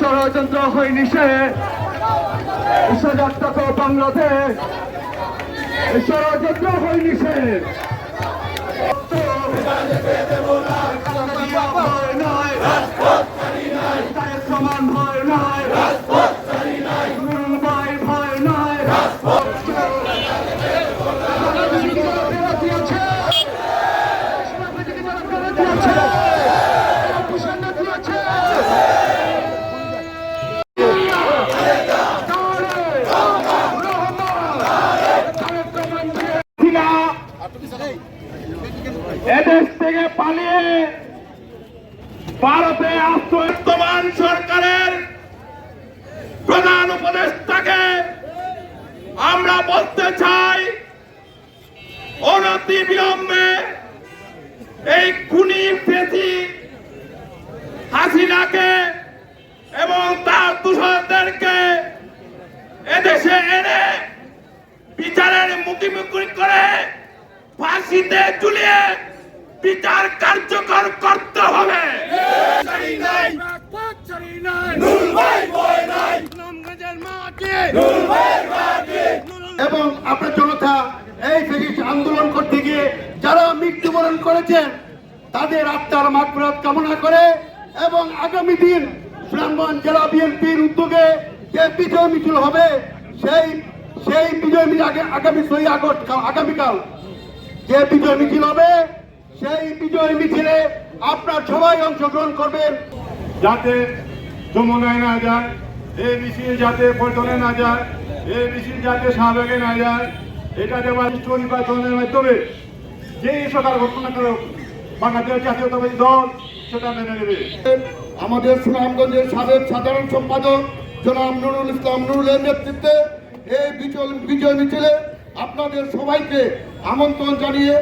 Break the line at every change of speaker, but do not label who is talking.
ষড়যন্ত্র হয়নি সে। সজাতক বাংলাদেশ ষড়যন্ত্র হয়নি সে। এদেশ থেকে পালিয়ে ভারতে আত্মবর্তমান সরকারের প্রধান উপদেষ্টাকে আমরা বলতে চাই, অনতি বিলম্বে এই খুনি ফেসি হাসিনাকে এবং তার দূষণদেরকে এদেশে এনে বিচারের মুখোমুখি করে ফাঁসিতে ঝুলিয়ে বিচার কার্যকর করতে হবে।
এবং আপনার জনতা এই ফেরিস আন্দোলন করতে গিয়ে যারা মৃত্যুবরণ করেছেন তাদের আত্মার মাগফিরাত কামনা করে এবং আগামী দিন সুনামগঞ্জ জেলা বিএনপির উদ্যোগে যে বিজয় মিছিল হবে, সেই সেই বিজয় মিছিল আগামী ছয় আগস্ট আগামীকাল যে বিজয় মিছিল হবে সেই বিজয় মিছিলে আপনার সবাই অংশগ্রহণ করবেন।
যাতে যমুনায় না যায় এই মিছিল যাতে পল্টনে না যায় এই মিছিল যাতে সাবেকে না যায় এটা দেওয়া সুষ্ঠু নির্বাচনের মাধ্যমে যে সরকার ঘটনা করুক বাংলাদেশ জাতীয়তাবাদী দল সেটা মেনে নেবে।
আমাদের সুনামগঞ্জের সাবেক সাধারণ সম্পাদক জনাব নুরুল ইসলাম নুরুলের নেতৃত্বে এই বিজয় মিছিলে আপনাদের সবাইকে আমন্ত্রণ জানিয়ে